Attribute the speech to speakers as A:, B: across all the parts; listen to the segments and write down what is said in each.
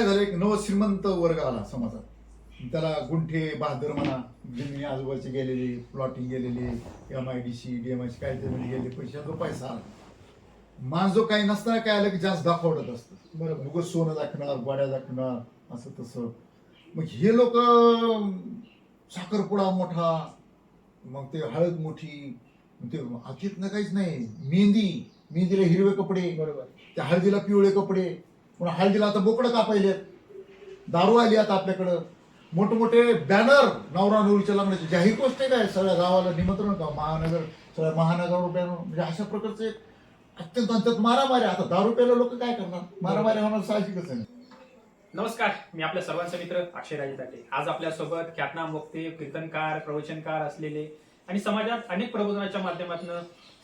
A: काय झालं? एक नव श्रीमंत वर्ग आला समाजात. त्याला गुंठे बहादर म्हणा जमिनी आजूबाजूचे गेलेले प्लॉटिंग गेलेले M I D C D M I C काय जमिनी गेले पैशाचा पैसा आला. माणूस जो काही नसताना काय आलं की जास्त दाखवत असतं.
B: बरोबर.
A: उगं सोनं दाखवणार गोड्या दाखवणार असं तसं. मग हे लोक साखरपुडा मोठा मग ते हळद मोठी मग ते अतिथनं काहीच नाही. मेहंदी मेहंदीला हिरवे कपडे
B: बरोबर.
A: त्या हळदीला पिवळे कपडे. पुन्हा हळदीला आता बोकडं कापायले दारू आली आता आपल्याकडं. मोठमोठे बॅनर नवरा नवरीच्या लग्नाचे. जाहीर गोष्ट आहे काय? सगळ्या गावाला निमंत्रण का महानगर सगळ्या महानगर बॅनर म्हणजे अशा प्रकारचे अत्यंत अत्यंत मारामारी. आता दारू प्यायला लोक काय करणार? मारामारी होणार साहजिकच आहे.
B: नमस्कार. मी आपल्या सर्वांचा मित्र अक्षय राजे आज आपल्यासोबत ख्यातनाम वक्ते कीर्तनकार प्रवचनकार असलेले आणि समाजात अनेक प्रबोधनाच्या माध्यमातून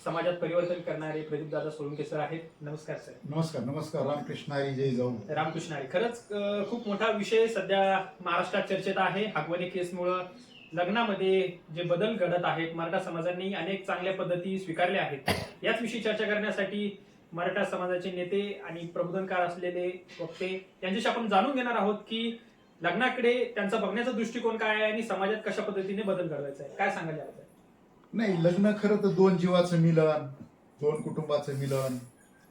B: समाजात परिवर्तन करणारे प्रदीप दादा सोळंके सर आहेत. नमस्कार सर.
A: नमस्कार नमस्कार. रामकृष्ण हरी जय जाऊ.
B: रामकृष्ण हरी खरंच अं, खूप मोठा विषय सध्या महाराष्ट्रात चर्चेत आहे. हागवणे केसमुळं लग्नामध्ये जे बदल घडत आहेत मराठा समाजांनी अनेक चांगल्या पद्धती स्वीकारल्या आहेत. याच विषयी चर्चा करण्यासाठी मराठा समाजाचे नेते आणि प्रबोधनकार असलेले वक्ते यांच्याशी आपण जाणून घेणार आहोत की लग्नाकडे त्यांचा बघण्याचा दृष्टिकोन काय आहे आणि समाजात कशा पद्धतीने बदल घडवायचा आहे. काय सांगायला
A: नाही लग्न खरं तर दोन जीवाचं मिलन दोन कुटुंबाचं मिलन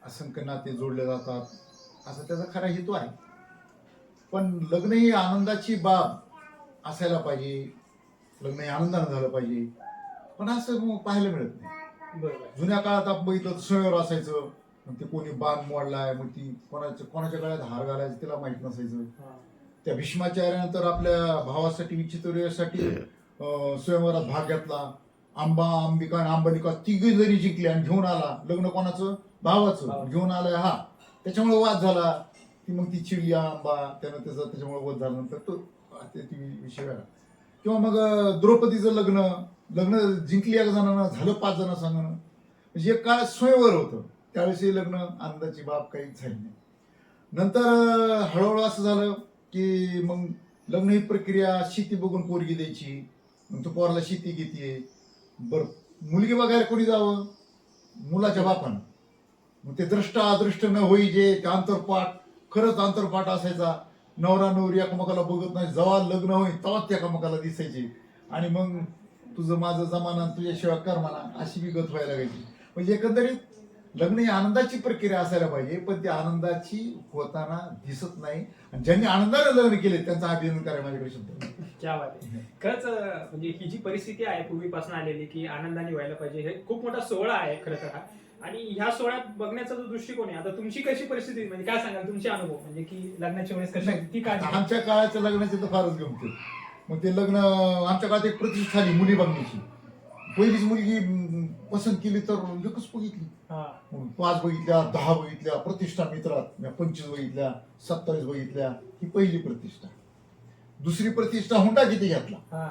A: असंख्य नाते जोडले जातात. असा त्याचा खरा हेतू आहे. पण लग्न ही आनंदाची बाब असायला पाहिजे. लग्न हे आनंदानं झालं पाहिजे. पण असं पाहायला मिळत नाही. जुन्या काळात आपण बघितलं सोयवर असायचं. मग ते कोणी बाण मोडलाय मग ती कोणाच्या कोणाच्या गळ्यात हार घालायचं तिला माहीत नसायचं. त्या भीष्माचार्यानंतर आपल्या भावासाठी विचित्रसाठी स्वयंवरात भाग घेतला. आंबा अंबिका आणि अंबालिका तिघी जरी जिंकले आणि घेऊन आला लग्न कोणाचं? भावाचं. घेऊन आलाय हा. त्याच्यामुळे वाद झाला. ती मग ती चिडली आंबा. त्यानं त्याचा त्याच्यामुळे वाद झाला नंतर तो विषय वेगळा. किंवा मग द्रौपदीचं लग्न. लग्न जिंकली एक जणांना झालं पाच जण सांगणं. म्हणजे एक काळ स्वयंवर होतं. त्यावेळेस हे लग्न आनंदाची बाब काही झाली नाही. नंतर हळूहळू असं झालं की मग लग्न ही प्रक्रिया शेती बघून पोरगी द्यायची. मग तो पोराला शेती घेते बर. मुलगी बघायला कोणी जावं? मुलाच्या बापानं. मग ते दृष्ट अदृष्ट न होई जे ते आंतरपाठ खरंच आंतरपाठ असायचा. नवरा नवरी एकमेकाला बघत नाही. जेव्हा लग्न होईल तेव्हाच त्या एकमेकाला दिसायचे. आणि मग तुझं माझं जमाना तुझ्याशिवाय कर म्हणा अशी विगत व्हायला लागायची. म्हणजे एकंदरीत लग्न ही आनंदाची प्रक्रिया असायला पाहिजे पण ती आनंदाची होताना दिसत नाही. आणि ज्यांनी आनंदाने लग्न केले त्यांचा अभिनंदन करायला माझ्याकडे शब्द.
B: क्या बात आहे. खरंच म्हणजे ही जी परिस्थिती आहे पूर्वीपासून आलेली की आनंदाने व्हायला पाहिजे हे खूप मोठा सोहळा आहे खरं तर हा. आणि ह्या सोहळ्यात बघण्याचा जो दृष्टिकोन आहे आता तुमची कशी परिस्थिती म्हणजे काय सांगाल तुमचे अनुभव? म्हणजे की लग्नाच्या वेळेस कशी ती
A: आता आमच्या काळाच्या लग्नाचे तर फारच गमते मग ते लग्न आमच्या काळात एक प्रतिष्ठा आली मुली बघण्याची. पहिलीच मुलगी पसंत केली तर एकच बघितली.
B: हा.
A: मग पाच बघितल्या दहा बघितल्या प्रतिष्ठा मित्रात पंचवीस बघितल्या सत्तावीस बघितल्या ही पहिली प्रतिष्ठा. दुसरी प्रतिष्ठा हुंडा किती घेतला?
B: हा.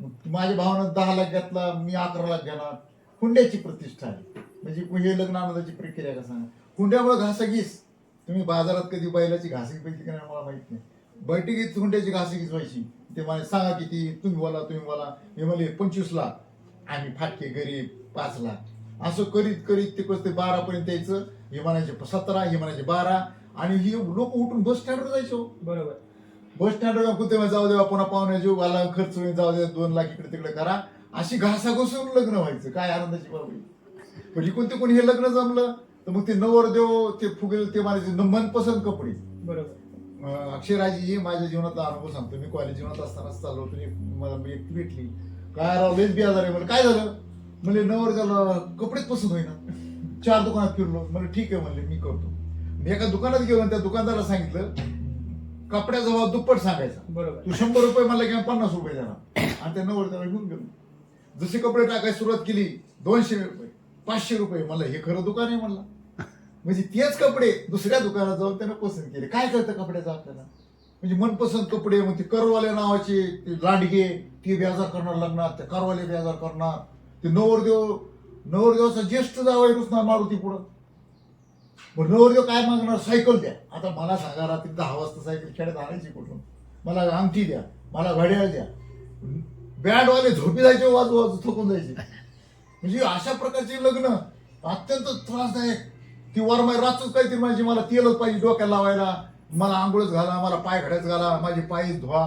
A: मग माझ्या भावानं दहा लाख घेतला मी अकरा लाख घेणार. हुंड्याची प्रतिष्ठा आहे. म्हणजे हे लग्न आनंदाची प्रक्रिया का सांगा? हुंड्यामुळे घासाघीस तुम्ही बाजारात कधी बैलाची घासी पैकी का नाही मला माहीत नाही. बैठकीत हुंड्याची घासाघीस व्हायची ते मला सांगा किती? तुम्ही बोला तुम्ही बोला. मी म्हणले पंचवीस लाख आम्ही फाटके गरीब पाच लाख. असं करीत करीत ते कसं ते बारा पर्यंत यायचं? हे म्हणायचे सतरा हे म्हणायचे बारा. आणि ही लोक उठून बस स्टँडवर जायचे हो.
B: बरोबर.
A: बस स्टँडवर कुठे जाऊ देवा पुन्हा पाहुणे जीव घाला खर्च होईल जाऊ दे दोन लाख इकडे तिकडे करा. अशी घासा घुसून लग्न व्हायचं. काय आनंदाची बाब. पण इकडून ते कोणी हे लग्न जमलं तर मग ते नवरदेव ते फुगेल ते माझे मनपसंत कपडे.
B: बरोबर.
A: अक्षयराजी माझ्या जीवनातला अनुभव सांगतो. मी कॉलेज जीवनात असतानाच चाललो होतो. मला भेटली. काय राव लेच बियाजार आहे म्हणलं. काय झालं? म्हणले नवरदेवाला कपडेच पसंत होईना. चार दुकानात फिरलो. म्हणलं ठीक आहे म्हणले मी करतो. मी एका दुकानात गेलो आणि त्या दुकानदाराला सांगितलं कपड्याचा भाव दुप्पट सांगायचा.
B: बरोबर.
A: तू शंभर रुपये म्हणला किंवा पन्नास रुपये देणार. आणि त्या नवरदेवाला घेऊन गेलो. जसे कपडे टाकायला सुरुवात केली दोनशे रुपये पाचशे रुपये. मला हे खरं दुकान आहे म्हणला. म्हणजे तेच कपडे दुसऱ्या दुकानात जाऊन त्यानं पसंत केले. काय कळतं कपड्याचं आपल्याला? म्हणजे मनपसंत कपडे मग ते करवाले नावाचे ते लांडगे ते बेजार करणार लग्नात ते करवाले बेजार करणार. ते नवरदेव नवरदेवाचा ज्येष्ठ जावं रुसणार मारुती पुढं. मग नवरदेव काय मागणार? सायकल द्या. आता मला सांगा रात्री दहा वाजता सायकल खेड्यात आणायची कुठून? मला अंगठी द्या. मला घड्याळ द्या. बॅडवाले झोपी जायचे वाजू वाजू थकून जायचे. म्हणजे अशा प्रकारचे लग्न अत्यंत त्रासदायक. ती वरमाय रातच काहीतरी म्हणजे मला तेलच पाहिजे डोक्याला लावायला. मला आंघोळच घाला मला पाय घड्याच घाला माझे पाय धुवा.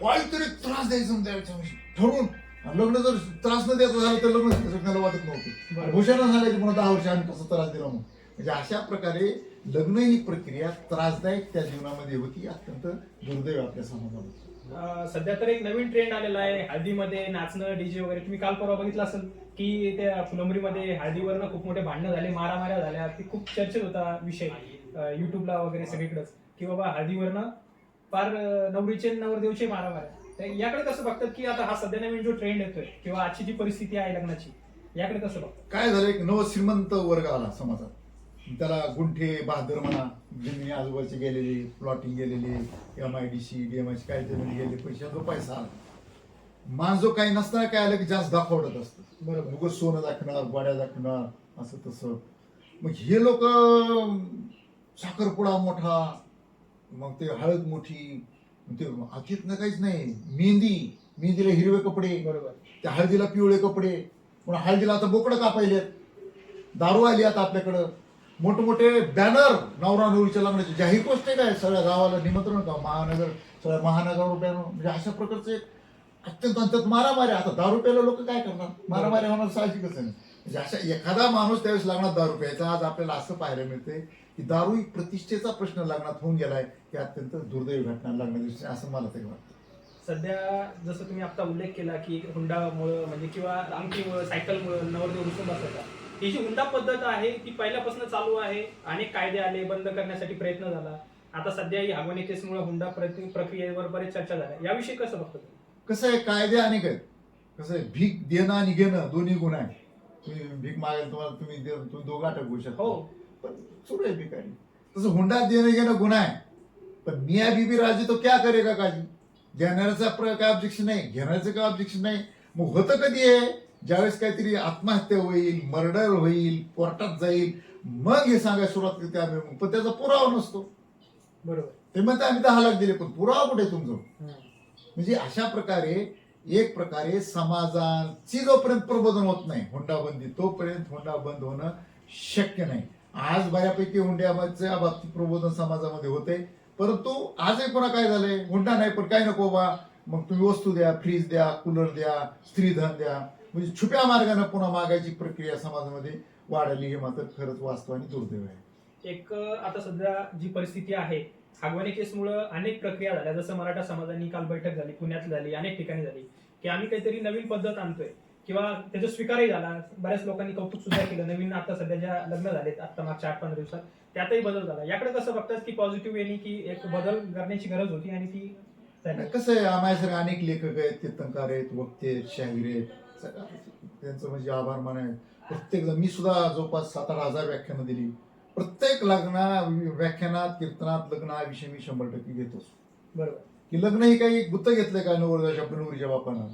A: काहीतरी त्रास द्यायचं द्यायचं ठरवून. लग्न जर त्रास न द्यायचं झालं तर लग्न त्याला वाटत नव्हतं. भूषण सांगायचं पुन्हा दहा वर्ष आम्ही कसं त्रास दिला म्हणून. म्हणजे अशा प्रकारे लग्न ही प्रक्रिया त्रासदायक त्या जीवनामध्ये होती अत्यंत दुर्दैव आपल्या समाजामध्ये.
B: सध्या तर एक नवीन ट्रेंड आलेला आहे. हळदीमध्ये नाचणं डीजे वगैरे. तुम्ही काल परवा बघितलं असेल की त्या फुलंबरीमध्ये हळदीवरनं खूप मोठे भांडणं झाले मारामाऱ्या झाल्या. ते खूप चर्चेत होता विषय युट्यूबला वगैरे सगळीकडेच. की बाबा हळदीवरनं फार नवरीचे नवरदेवचे मारामाऱ्या तर याकडे कसं बघतात की आता हा सध्या नवीन जो ट्रेंड येतोय किंवा आजची जी परिस्थिती आहे लग्नाची याकडे कसं बघतात?
A: काय झालं एक नव श्रीमंत वर्ग आला समाजात. त्याला गुंठे बहादर म्हणा जमिनी आजूबाजूचे गेलेले प्लॉटिंग गेलेले M I D C D M I C काय जमीन गेले पैशाचा पैसा आला. मान जो काही नसताना काय आलं की जास्त दाखवत असतं.
B: बरोबर.
A: उगं सोनं दाखवणार गोड्या दाखवणार असं तसं. मग हे लोक साखरपुडा मोठा मग ते हळद मोठी ते अतिथनं काहीच नाही मेहंदी मेहंदीला हिरवे कपडे
B: बरोबर.
A: त्या हळदीला पिवळे कपडे पुन्हा हळदीला आता बोकडं कापायलेत. दारू आली आता आपल्याकडं. मोठमोठे बॅनर नवरा नवरीच्या लग्नाचे. जाहीर गोष्ट काय? सगळ्या गावाला निमंत्रण का? महानगर सगळ्या महानगरावर बॅनर म्हणजे अशा प्रकारचे अत्यंत अंत्यत मारामारी. आता दारू प्यायला लोक काय करणार? मारामारी होणार साहजिकच आहे. म्हणजे अशा एखादा माणूस त्यावेळेस लग्नात दारू प्यायचा आज आपल्याला असं पाहायला मिळते की दारू ही प्रतिष्ठेचा प्रश्न लग्नात होऊन गेलाय की अत्यंत दुर्दैवी घटना लग्नाच्या असं मला तरी वाटतं.
B: सध्या जसं तुम्ही आता उल्लेख केला की हुंडामुळं म्हणजे किंवा अंगठीमुळं सायकलमुळं नवरदेव रुसून बसायचा ही जी हुंडा पद्धत आहे ती पहिल्यापासून चालू आहे. अनेक कायदे आले बंद करण्यासाठी प्रयत्न झाला. आता सध्या ही आगवणी केसमुळे हुंडा प्रक्रियेवर बरेच चर्चा झाल्या. याविषयी कसं बघतो?
A: कसं आहे कायदे अनेक आहेत. कसं आहे भीक देणं आणि घेणं दोन्ही गुण आहे तुम्ही भीक मागायला तुम्हाला तुम्ही दोघा टाकू शकता.
B: हो.
A: पण सुरू आहे भिकारी तसं हुंडा देणं घेणं गुन्हा आहे. पण मिया बीबी राजी तो क्या करेगा काजी देणाऱ्याचा प्र काय ऑब्जेक्शन नाही. घेण्याचं काय ऑब्जेक्शन नाही. मग होतं कधी आहे ज्यावेळेस काहीतरी आत्महत्या होईल मर्डर होईल कोर्टात जाईल. मग हे सांगायला सुरुवात करते आम्ही. पण त्याचा पुरावा नसतो.
B: बरोबर.
A: ते म्हणते आम्ही दहा लाख दिले पण पुरावा कुठे तुमचा? म्हणजे अशा प्रकारे एक प्रकारे समाजाची जोपर्यंत प्रबोधन होत नाही हुंडाबंदी तोपर्यंत हुंडा बंद होणं शक्य नाही. आज बऱ्यापैकी हुंड्याच्या बाबतीत प्रबोधन समाजामध्ये होते. परंतु आजही पुन्हा काय झालंय? हुंडा नाही पण काय नको बा. मग तुम्ही वस्तू द्या फ्रीज द्या कूलर द्या स्त्रीधन द्या. म्हणजे छुप्या मार्गाने पुन्हा मागायची प्रक्रिया समाजामध्ये वाढली हे मात्र खरंच वास्तव आणि दुर्दैव आहे.
B: एक आता सध्या जी परिस्थिती आहे आगवानी केसमुळं अनेक प्रक्रिया झाल्या. जसं मराठा समाजाने काल बैठक झाली पुण्यात झाली अनेक ठिकाणी झाली की आम्ही काहीतरी नवीन पद्धत आणतोय. किंवा त्याचा स्वीकारही झाला. बऱ्याच लोकांनी कौतुक सुद्धा केलं. नवीन आता सध्या ज्या लग्न झालेत आता मागच्या आठ पंधरा दिवसात त्यातही बदल झाला. याकडे कसं बघतात की पॉझिटिव्ह येणे की एक बदल करण्याची गरज होती आणि ती.
A: कसं आहे माझ्यासारखे अनेक लेखक आहेत कीर्तनकार आहेत वक्ते आहेत शाहीर आहेत. त्यांचं म्हणजे आभार मानाय प्रत्येक जण मी सुद्धा जवळपास सात आठ हजार व्याख्यानं दिली. प्रत्येक लग्ना व्याख्यानात कीर्तनात लग्न हा विषय मी शंभर टक्के घेतोच.
B: बरोबर.
A: की लग्न ही काही गुत्त घेतलंय का नवरदेवाच्या नवरीच्या बापानं?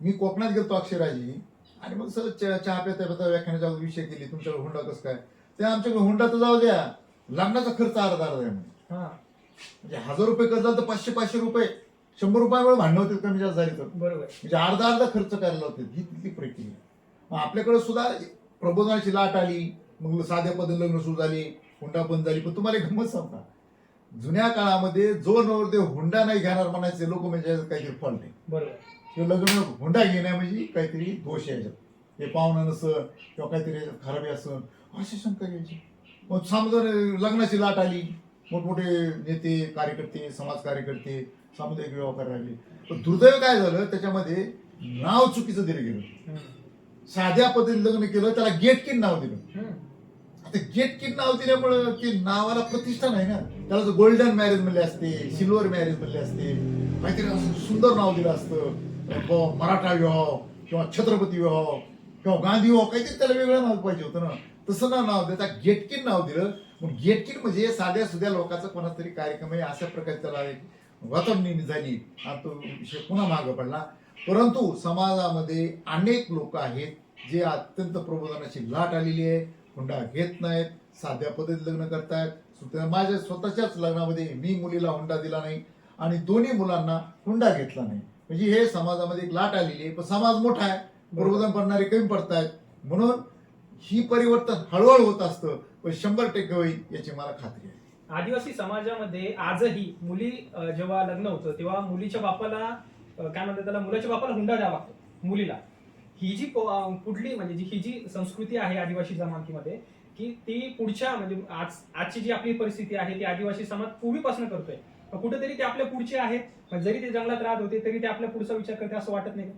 A: मी कोकणात गेलतो अक्षराजी. आणि मग सर चहा पिता पिता व्याख्यानाच्या अगोदर विषय केली तुमच्याकडे हुंडा कसं काय? ते आमच्याकडे हुंडा तर जाऊ द्या लग्नाचा खर्च अर्धा अर्धा आहे म्हणे.
B: हा.
A: म्हणजे हजार रुपये कर्ज झालं तर पाचशे पाचशे रुपये. शंभर रुपयामुळे भांडण होते कमी जास्त झाली तर.
B: बरोबर.
A: म्हणजे अर्धा अर्धा खर्च करायला होते ही तिथली प्रक्रिया. मग आपल्याकडे सुद्धा प्रबोधनाची लाट आली मग साध्या पद्धती लग्न सुरू झाली हुंडा बंद झाली. पण तुम्हाला गंमत सांगता. जुन्या काळामध्ये जो नवरदेव हुंडा नाही घेणार म्हणायचे लोक म्हणजे काहीतरी फॉल्ट आहे
B: बरोबर.
A: किंवा लग्न हुंडा घेण्या म्हणजे काहीतरी दोष आहे हे पाहुणं नसं किंवा काहीतरी याच्यात खराबी असं अशी शंका घ्यायची मग समजा लग्नाची लाट आली मोठमोठे नेते कार्यकर्ते समाज कार्यकर्ते सामुदायिक व्यवहार राहिले. पण दुर्दैव काय झालं? त्याच्यामध्ये नाव चुकीचं दिलं गेलं. साध्या पद्धतीने लग्न केलं त्याला गेट किन नाव दिलं.
B: हम्म.
A: आता गेट किन नाव दिल्यामुळं ते नावाला प्रतिष्ठा नाही ना. त्याला जर गोल्डन मॅरेज म्हणले असते सिल्वर मॅरेज म्हणले असते काहीतरी असं सुंदर नाव दिलं असतं. ब- मराठा विवाह किंवा छत्रपती विवाह किंवा गांधी विवाह काहीतरी त्याला वेगळं नाव पाहिजे होतं ना. तसं ना नाव देता गेटकिन नाव दिलं. मग गेटकिन म्हणजे साध्या सुध्या लोकांचा कोणाचा तरी कार्यक्रम आहे अशा प्रकारे त्याला एक वातावरणी झाली आणि तो विषय पुन्हा मागं पडला. परंतु समाजामध्ये अनेक लोक आहेत जे अत्यंत प्रबोधनाची लाट आलेली आहे. हुंडा घेत नाहीत साध्या पद्धतीत लग्न करतायत. माझ्या स्वतःच्याच लग्नामध्ये मी मुलीला हुंडा दिला नाही आणि दोन्ही मुलांना हुंडा घेतला नाही. म्हणजे हे समाजामध्ये एक लाट आलेली आहे. पण समाज मोठा आहे. प्रबोधन पडणारे कमी पडतायत. म्हणून ही परिवर्तन हळूहळू होत असतं. पण शंभर टक्के होईल याची मला खात्री आहे.
B: आदिवासी समाजामध्ये आजही मुली जेव्हा लग्न होतं तेव्हा मुलीच्या बापाला काय म्हणतात त्याला मुलाच्या बापाला हुंडा द्यावा लागतो. मुलीला. ही जी प- पुढली म्हणजे जी ही जी संस्कृती आहे आदिवासी जमातीमध्ये की ती पुढच्या म्हणजे आज आजची जी आपली परिस्थिती आहे ती आदिवासी समाज पूर्वीपासून करतोय. कुठेतरी ते आपल्या पुढचे आहेत. पण जरी ते जंगलात राहत होते तरी ते आपल्या पुढचा विचार करते असं वाटत नाही?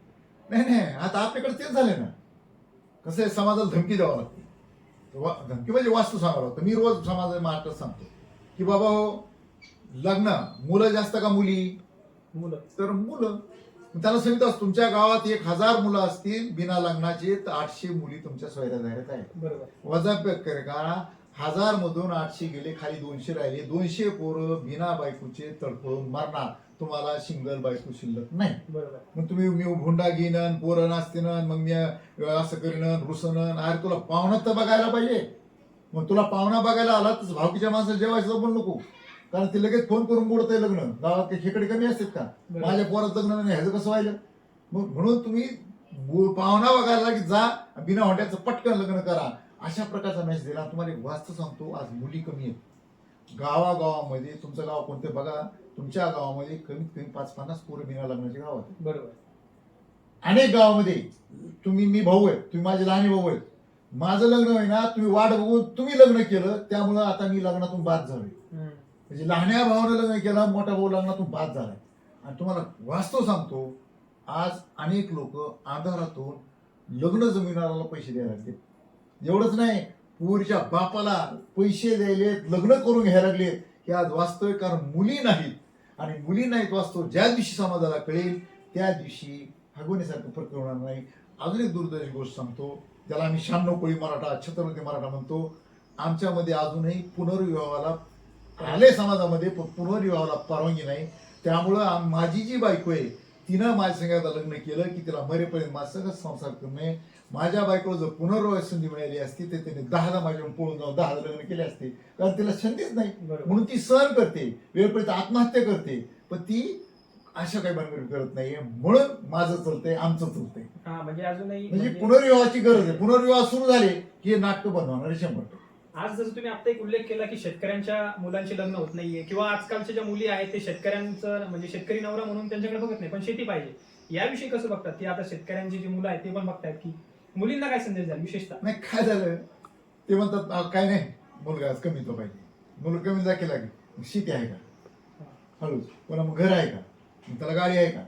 A: नाही नाही आता आपल्याकडे तेच झाले ना. कसं आहे समाजाला धमकी द्यावं लागते. धमकी म्हणजे वास्तू सांगावं लागतं. मी रोज समाज महाराष्ट्रात सांगतो की बाबा हो लग्न मुलं जास्त का मुली?
B: मुलं.
A: तर मुलं. त्याला सांगितलं तुमच्या गावात एक हजार मुलं असतील बिना लग्नाचे तर आठशे मुली तुमच्या सोयऱ्या आहेत.
B: बरोबर.
A: वजा कर का हजार मधून आठशे गेले खाली दोनशे राहिले. दोनशे पोरं बिना बायकोचे तडफडून मारणार. तुम्हाला सिंगल बायको शिल्लक नाही.
B: बरोबर.
A: मग तुम्ही मी हुंडा घेणं पोरं नाचतीनं मग मी असं करीन रुसणं अरे तुला पाहुणा तर बघायला पाहिजे. मग तुला पाहुणा बघायला आला तर भावकीच्या माणसाला जेवायचं पण नको. कारण ते लगेच फोन करून बोलतंय लग्न. गावात खेकडे कमी असतात का. माझ्या पोरात लग्न नाही ह्याचं कसं व्हायलं? मग म्हणून तुम्ही पाहुणा बघायला की जा बिना हॉट्याचं पटकन लग्न करा. अशा प्रकारचा मेसेज दिला. तुम्हाला एक वास्तव सांगतो आज मुली कमी आहेत. गावागावामध्ये तुमचं गाव कोणतं बघा. तुमच्या गावामध्ये कमीत कमी पाच पन्नास पोरं बिना लग्नाचे गाव आहेत
B: बरोबर.
A: अनेक गावामध्ये तुम्ही मी भाऊ आहे. तुम्ही माझे लहान भाऊ आहेत. माझं लग्न आहे ना तुम्ही वाट बघून तुम्ही लग्न केलं त्यामुळं आता मी लग्नातून बाद झालोय.
B: हम्म.
A: म्हणजे लहान्या भावानं लग्न केलं मोठा भाऊ लग्नातून बाद झालाय. आणि तुम्हाला वास्तव सांगतो आज अनेक लोक आधारातून लग्न जमिनाला पैसे द्यायला लागले एवढंच नाही पूरच्या बापाला पैसे द्यायले लग्न करून घ्यायला लागले हे आज वास्तव कारण मुली नाहीत. आणि मुली नाहीत वास्तव ज्या दिवशी समाजाला कळेल त्या दिवशी हगवण्यासारखं प्रकरण होणार नाही. अजून एक दुर्दैवी गोष्ट सांगतो ज्याला आम्ही शहाण्णव कोळी मराठा छत्रपती मराठा म्हणतो. आमच्यामध्ये अजूनही पुनर्विवाहाला आले समाजामध्ये पण पुनर्विवाहाला परवानगी नाही. त्यामुळं माझी जी बायको आहे तिनं माझ्या संघात लग्न केलं की तिला मरेपर्यंत माझ्या संसार संसार करणे माझ्या बायकोला जर पुनर्विवाह संधी मिळाली असती तर तिने दहाला माझ्याकडून पळून जाऊन दहा लग्न केले असते. कारण तिला संधीच नाही. म्हणून ती सहन करते. वेळपर्यंत आत्महत्या करते. पण ती अशा काही भानगडी करत नाहीये. म्हणून माझं चलतंय आमचं चलतंय.
B: हा म्हणजे अजूनही
A: म्हणजे
B: म्हणजे-
A: पुनर्विवाहाची गरज आहे. पुनर्विवाह सुरू झाले की हे नाटक आहे शंभर टक्के.
B: आज जसं तुम्ही आता एक उल्लेख केला की शेतकऱ्यांच्या मुलांचे लग्न होत नाहीये किंवा आजकालच्या ज्या मुली आहेत ते शेतकऱ्यांचं म्हणजे शेतकरी नवरा म्हणून त्यांच्याकडे बघत नाही पण शेती पाहिजे. याविषयी कसं बघतात? की आता शेतकऱ्यांची जी मुलं आहेत ते पण बघतायत की मुलींना काय संदेश द्याल विशेषतः?
A: नाही काय झालं? ते म्हणतात काय नाही मुलगा आज कमी तो पाहिजे. मुलगा कमी जा केला की शेती आहे का? हळूच. कोणा मग घर आहे का? मग त्याला गाडी आहे का?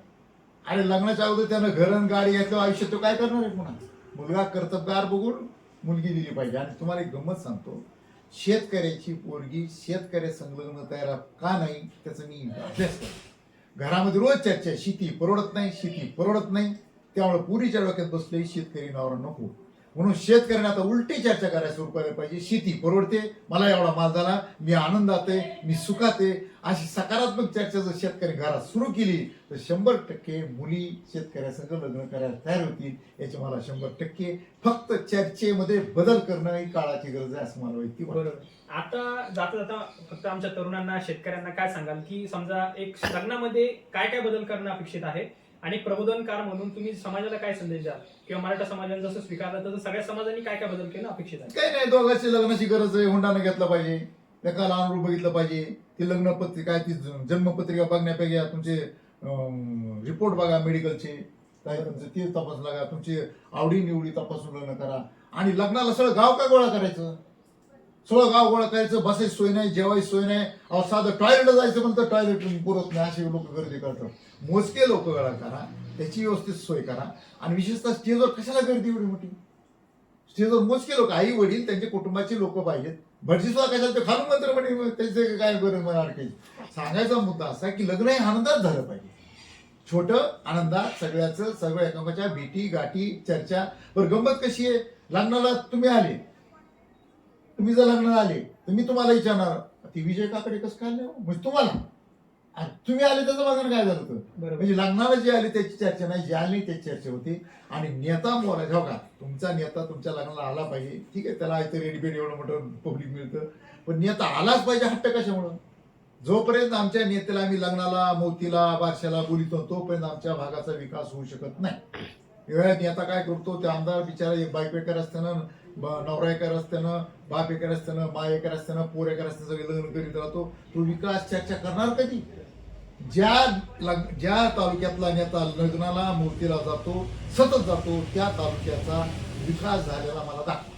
A: अरे लग्नाच्या अगोदर त्यानं घर आणि गाडी घेतलं आयुष्यात तो काय करणार आहे पुन्हा? मुलगा कर्तबगार बघून मुलगी दिली पाहिजे. आणि तुम्हाला एक गंमत सांगतो. शेतकऱ्याची पोरगी शेतकऱ्या संलग्न तयार का नाही त्याचं मी अभ्यास करतो. घरामध्ये रोज चर्चा आहे, शेती परवडत नाही शेती परवडत नाही. त्यामुळे पुरीच्या डोक्यात बसले शेतकरी नावर नको म्हणून शेतकऱ्यांना आता उलटी चर्चा करायला सुरू करायला पाहिजे. शेती परवडते. मला एवढा माल झाला. मी आनंदात आहे. मी सुखात आहे. अशी सकारात्मक चर्चा जर शेतकरी घरात सुरू केली तर शंभर टक्के मुली शेतकऱ्यासंग लग्न करायला तयार होतील. याची मला शंभर टक्के फक्त चर्चेमध्ये बदल करणं ही काळाची गरज आहे असं मला वैयक्तिक
B: बरोबर. आता जाता जाता फक्त आमच्या तरुणांना शेतकऱ्यांना काय सांगाल की समजा एक लग्नामध्ये काय काय बदल करणं अपेक्षित आहे? आणि प्रबोधनकार म्हणून तुम्ही समाजाला काय संदेश द्याल? किंवा मराठा समाजाने जसं स्वीकारलं तसं सगळ्या समाजांनी काय काय बदल केलं अपेक्षित आहे?
A: काही नाही दोघांची लग्नाची गरज आहे हुंडानं घेतला पाहिजे. त्याका लहान रूप बघितलं पाहिजे. ती लग्न पत्रिका ती जन्मपत्रिका बघण्यापेक्षा तुमचे रिपोर्ट बघा मेडिकलचे काय तुमचं ते तपास लागा. तुमची आवडी निवडी तपासून लग्न करा. आणि लग्नाला सगळं गाव का गोळा करायचं. सगळं गाव गोळा करायचं बसायची सोय नाही जेवायची सोय नाही. अहो साधं टॉयलेटला जायचं म्हणतं टॉयलेट पुरत नाही असे लोक गर्दी करतात. मोजके लोक गोळा करा त्याची व्यवस्थित सोय करा. आणि विशेषतः स्टेजवर कशाला गर्दी एवढी मोठी? स्टेजवर मोजके लोक आई वडील त्यांच्या कुटुंबाचे लोक पाहिजेत. भटजी सुद्धा कशाला ते खालून मंत्र म्हणे त्याचे काय गरज मला अडकायची सांगायचा मुद्दा असा की लग्न हे आनंदात झालं पाहिजे. छोटं आनंदात सगळ्याचं सगळं एकामेकाच्या भेटी गाठी चर्चा. बरं गंमत कशी आहे? लग्नाला तुम्ही आले. तुम्ही जर लग्नाला आले तर मी तुम्हाला विचारणार ती विजय काकडे कसं काय आले? हो?" म्हणजे तुम्हाला. आणि तुम्ही आले त्याचं माझं काय झालं होतं. म्हणजे लग्नाला जे आले त्याची चर्चा नाही जे आले त्याची चर्चा होती. आणि नेता मोरा हो का तुमचा नेता तुमच्या लग्नाला आला पाहिजे. ठीक आहे त्याला इथे रेडीमेड एवढं मोठं पब्लिक मिळतं. पण नेता आलाच पाहिजे हट्ट कशामुळं? जोपर्यंत आमच्या नेत्याला आम्ही लग्नाला मोतीला बारशाला बोलितो तोपर्यंत आमच्या भागाचा विकास होऊ शकत नाही. एवढ्या नेता काय करतो ते आमदार बिचारा एक बाईक वेकर असताना नवरा एका रस्त्यानं बाप एका रस्त्यानं मा एका रस्त्यानं पोर एका रस्त्यानं सगळे लग्न करीत राहतो. तो विकास चर्चा करणार कधी? ज्या लग- ज्या तालुक्यातला नेता लग्नाला मूर्तीला जातो सतत जातो त्या तालुक्याचा विकास झालेला मला दाखवा.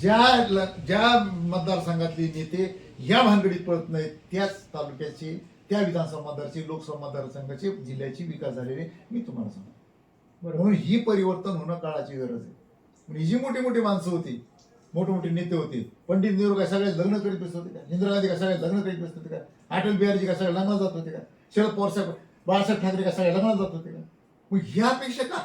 A: ज्या ज्या मतदारसंघातले नेते या भानगडीत पडत नाहीत त्याच तालुक्याचे त्या विधानसभा मतदारचे लोकसभा मतदारसंघाचे जिल्ह्याची विकास झालेले मी तुम्हाला सांगतो. म्हणून ही परिवर्तन होणं काळाची गरज आहे. ही जी मोठी मोठी माणसं होती मोठे मोठे नेते होते पंडित नेहरू काय सगळे लग्न करीत बसत होते का? इंदिरा गांधी काय सगळे लग्न करीत बसत होते का? अटल बिहारीजी काय सगळे लग्नात जात होते का? शरद पवार साहेब बाळासाहेब ठाकरे काय सगळे लग्नात जात होते का? मग ह्यापेक्षा का?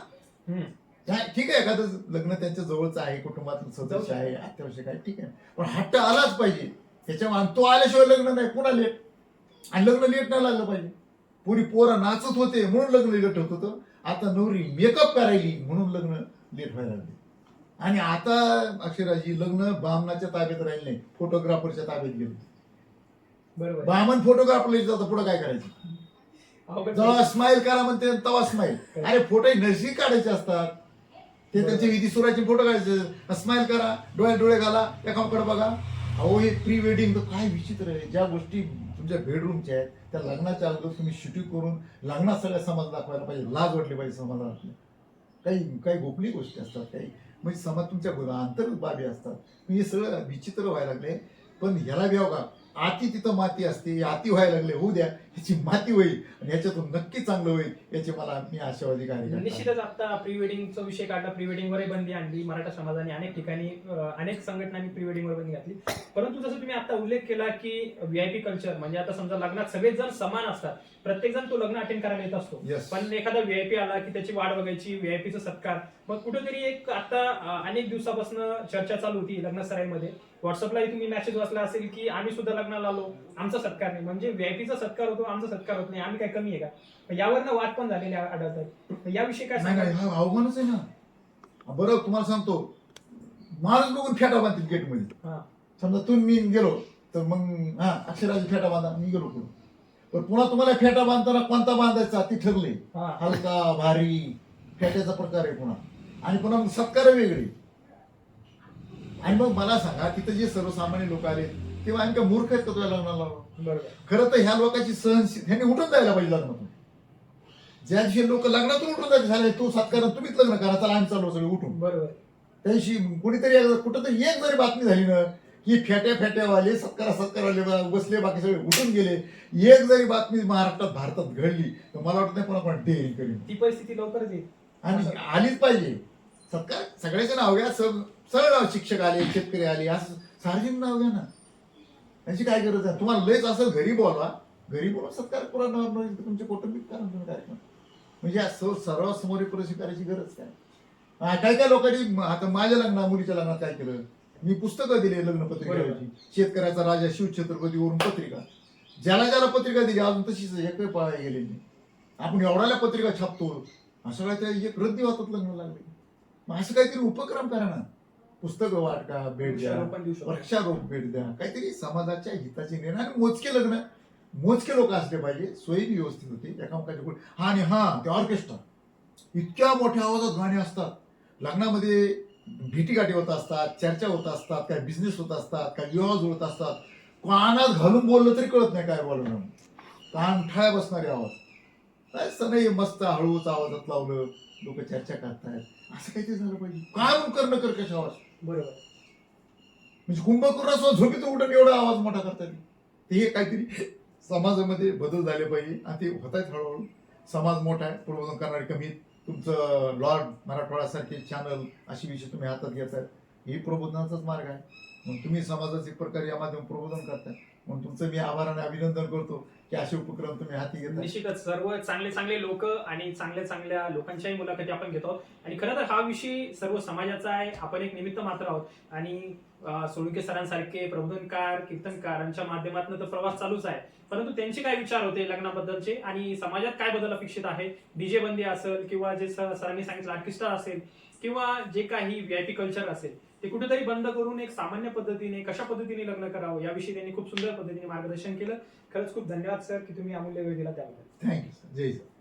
A: ठीक आहे एखादं लग्न त्यांच्या जवळचं आहे कुटुंबातलं सदस्य आहे अत्यावश्यक आहे ठीक आहे. पण हट्ट आलाच पाहिजे. त्याच्यामुळे आणि तो आल्याशिवाय लग्न नाही पुन्हा लेट. आणि लग्न लेट नाही लागलं पाहिजे. पुरी पोरं नाचत होते म्हणून लग्न लेट होत होतं. आता नवरी मेकअप करायली म्हणून लग्न लेट व्हायला लागले. आणि आता अक्षराजी लग्न बामनाच्या ताब्यात राहिले नाही फोटोग्राफरच्या ताब्यात गेले.
B: बरोबर.
A: बामन फोटोग्राफरला जातं पुढे काय करायचं?
B: अवघड
A: जेव्हा स्माईल करा म्हणते तेव्हा स्माईल अरे फोटो नर्सिंग काढायचे असतात. ते त्यांचे विधी सुराचे फोटो काढायचे. स्माईल करा डोळ्यात डोळे घाला एकाकडे बघा. अहो हे प्री वेडिंग तर काय विचित्र आहे. ज्या गोष्टी तुमच्या बेडरूमच्या आहेत त्या लग्नाच्या अगोदर तुम्ही शूटिंग करून लग्नात सगळ्या समाज दाखवायला पाहिजे लाज वाटली पाहिजे समाजाला. आपल्या. काही काही गोपनीय गोष्टी असतात काही म्हणजे समाज तुमच्या अंतर्गत बाबी असतात. म्हणजे हे सगळं विचित्र व्हायला लागले पण ह्याला व्याव का आती तिथं माती असते आती व्हायला लागले होऊ द्या. ह्याची माती होईल आणि ह्याच्यातून नक्की चांगलं होईल याची मला मी आशावादी कार्यकर्ता.
B: निश्चितच आता प्री वेडिंगचा विषय काढला प्री वेडिंग वरही बंदी आणली मराठा समाजाने अनेक ठिकाणी अनेक संघटनांनी प्री वेडिंग वर बंदी घातली. परंतु जसं तुम्ही आता उल्लेख केला की व्हीआयपी कल्चर म्हणजे आता समजा लग्नात सगळेच जण समान असतात प्रत्येक जण तो लग्न अटेंड करायला येत असतो. पण एखादा व्हीआयपी आला की त्याची वाट बघायची व्हीआयपीचा सत्कार मग कुठेतरी एक आता अनेक दिवसापासून चर्चा चालू होती लग्न सराईमध्ये व्हॉट्सअपलाही तुम्ही मेसेज वाचला असेल की आम्ही सुद्धा लग्नाला आलो. आमचा सत्कार नाही. म्हणजे व्हीआयपीचा सत्कार होतो आमचा सत्कार होत नाही. आम्ही काय कमी आहे का? यावरनं वाद पण झालेले आढळतात. याविषयी काय
A: नाही
B: सांगा
A: नाही हा आव्हानच आहे ना. बरं तुम्हाला सांगतो. माणूस बघून फेटा बांधतील गेटमध्ये
B: हा.
A: समजा तुम्ही मी गेलो तर मग हा अक्षराची फेटा बांधा मी गेलो पुढे. पण पुन्हा तुम्हाला फेटा बांधताना कोणता बांधायचा? ती ठरले.
B: हा.
A: हलका भारी फेट्याचा प्रकार आहे पुन्हा. आणि पुन्हा मग सत्कार वेगळे. आणि मग मला सांगा तिथं जे सर्वसामान्य लोक आले तेव्हा आम्ही काय मूर्ख आहेत का तुझ्या लग्नाला
B: बरोबर.
A: खरं तर ह्या लोकांची सहनशील ह्यांनी उठून जायला पाहिजे लग्नातून. ज्या दिवशी लोक लग्नातून उठून जायचे झाले तू सत्कार तुम्हीच लग्न करा चला आम्ही चाललो सगळे उठून.
B: बरोबर.
A: त्याशी कुणीतरी कुठंतरी एक जरी बातमी झाली ना की फेट्या फेट्यावाले सत्कारा सत्कारवाले बा- बसले बाकी सगळे उठून गेले. एक जरी बातमी महाराष्ट्रात भारतात घडली तर मला वाटत नाही कोणा कोणा डेअरी करीन
B: ती परिस्थिती लवकरच येईल.
A: आणि आलीच पाहिजे. सत्कार सगळ्याचे नाव घ्या सग सरळ शिक्षक आले शेतकरी आले असं सार्वजनिक नाव घ्या ना. त्याची काय गरज आहे? तुम्हाला लयच असेल घरी बोलवा. घरी बोलवा सत्कार पुरा तुमचे कौटुंबिक करा तुम्ही कार्यक्रम. म्हणजे सर्वांसमोर परिस्थिती करायची गरज काय? काय काय लोकांनी आता माझ्या लग्ना मुलीच्या लग्नात काय केलं? मी पुस्तकं दिले लग्नपत्रिकेची शेतकऱ्याचा राजा शिवछत्रपतीवरून पत्रिका. ज्याला ज्याला पत्रिका दिली अजून तशीच एक पळायला गेले नाही. आपण एवढ्याला पत्रिका छापतो. असं काय एक रद्दी होतात लग्न लागले. मग असं काहीतरी उपक्रम करा ना. पुस्तकं वाटका भेट द्या वृक्षारोप भेट द्या काहीतरी समाजाच्या हिताचे निर्णय आणि मोजके लग्न. मोजके लोक असले पाहिजे सोयी व्यवस्थित होते एकामेकाच्या पुढे हा आणि हा ते ऑर्केस्ट्रा. इतक्या मोठ्या आवाजात गाणी असतात. लग्नामध्ये भेटीगाठी होत असतात चर्चा होत असतात काय बिझनेस होत असतात काय विवाह जुळत असतात. कानात घालून बोललं तरी कळत नाही काय बोलणं. कान ठाय बसणारे आवाज. काय सनई मस्त हळूच आवाजात लावलं लोक चर्चा करतायत. असं काहीतरी झालं पाहिजे. काय करणं कर्कश आवाज?
B: बरोबर.
A: म्हणजे कुंभकर्ण झोपेत उठून एवढा आवाज मोठा करतात. ते हे काहीतरी समाजामध्ये बदल झाले पाहिजे आणि ते होत आहेत हळूहळू. समाज मोठा आहे प्रबोधन करणारे कमी तुमचं लॉर्ड मराठवाड्यासारखे चॅनल अशी विषय तुम्ही हातात घेताय. ही प्रबोधनाचाच मार्ग आहे. मग तुम्ही समाजाचे एक प्रकारे या माध्यम प्रबोधन करताय. म्हणून तुमचं मी आभाराने अभिनंदन करतो की असे उपक्रम तुम्ही हाती घेता
B: निश्चितच सर्व चांगले चांगले लोक आणि चांगल्या चांगल्या लोकांच्याही मुलाखती आपण घेतो. आणि खरं तर हा विषय सर्व समाजाचा आहे. आपण एक निमित्त मात्र आहोत. आणि अं, सरांसारखे प्रबोधनकार कीर्तनकारांच्या माध्यमातून तर प्रवास चालूच आहे. परंतु त्यांचे काय विचार होते लग्नाबद्दलचे? आणि समाजात काय बदल अपेक्षित आहे? डीजे बंदी असेल किंवा जे सर- सरांनी सांगितलं ऑर्केस्ट्रा असेल किंवा जे काही व्हीआयपी कल्चर असेल ते कुठेतरी बंद करून एक सामान्य पद्धतीने कशा पद्धतीने लग्न करावं याविषयी त्यांनी खूप सुंदर पद्धतीने मार्गदर्शन केलं. खरंच खूप धन्यवाद सर की तुम्ही अमूल्य वेळ दिला त्याबद्दल.
A: थँक्यू जय सर